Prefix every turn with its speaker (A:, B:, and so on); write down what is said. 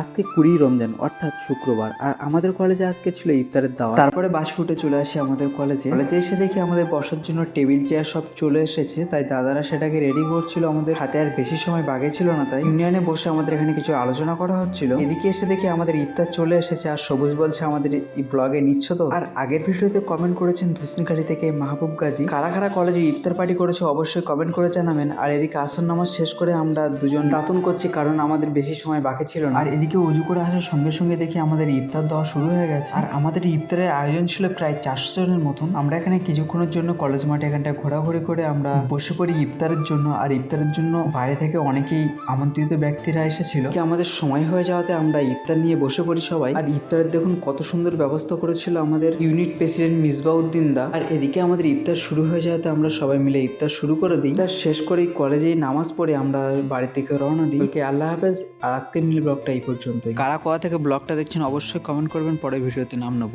A: আজকে কুড়ি রমজান, অর্থাৎ শুক্রবার। আর আমাদের কলেজে আজকে ছিল ইফতারের দাওয়া তারপরে বাস ফুটে চলে আসি আমাদের কলেজে কলেজে এসে দেখি আমাদের বসার জন্য টেবিল চেয়ার সব চলে এসেছে। তাই দাদারা সেটাকে রেডি করছিল। আমাদের হাতে আর বেশি সময় বাগে ছিল না, তাই ইউনিয়নে বসে আমাদের এখানে কিছু আলোচনা করা হচ্ছিল। এদিকে এসে দেখি আমাদের ইফতার চলে এসেছে। আর সবুজ বলছে আমাদের এই ব্লগে নিচ্ছ তো? আর আগের ভিডিওতে কমেন্ট করেছেন ধুসনিকারি থেকে মাহবুব গাজী। কারা কারা কলেজে ইফতার পার্টি করেছে অবশ্যই কমেন্ট করে জানাবেন। আর এদিকে আসর নামাজ শেষ করে আমরা দুজন দাতুন করছি, কারণ আমাদের বেশি সময় বাকি ছিল না। আর এদিকে উজু করে আসার সঙ্গে সঙ্গে দেখি আমাদের ইফতার দেওয়া শুরু হয়ে গেছে। আর আমাদের ইফতারের আয়োজন ছিল প্রায় চারশো জনের মতন। আমরা এখানে কিছুক্ষণের জন্য কলেজ মাঠে এখানটায় ঘোরাঘুরি করে আমরা বসে পড়ি ইফতারের জন্য। আর ইফতারের জন্য বাইরে থেকে অনেকেই আমন্ত্রিত ব্যক্তিরা এসেছিল। কি আমাদের সময় হয়ে যাওয়াতে আমরা ইফতার নিয়ে বসে পড়ি সবাই। আর ইফতারের দেখুন কত সুন্দর ব্যবস্থা করেছিল আমাদের ইউনিট প্রেসিডেন্ট মিসবাউদ্দিন দা। আর এদিকে আমাদের ইফতার শুরু হয়ে যাওয়াতে আমরা সবাই মিলে ইফতার শুরু করে দিই। তার শেষ করেই কলেজেই নামাজ পড়ে আমরা বাড়ি থেকে রওনা দিই। ওকে, আল্লাহ হাফেজ। আর আজকে মিল ব্লগটা এই পর্যন্তই। কারা কোয়া থেকে ব্লগটা দেখছেন অবশ্যই কমেন্ট করবেন পরে ভিডিওতে নাম নেব।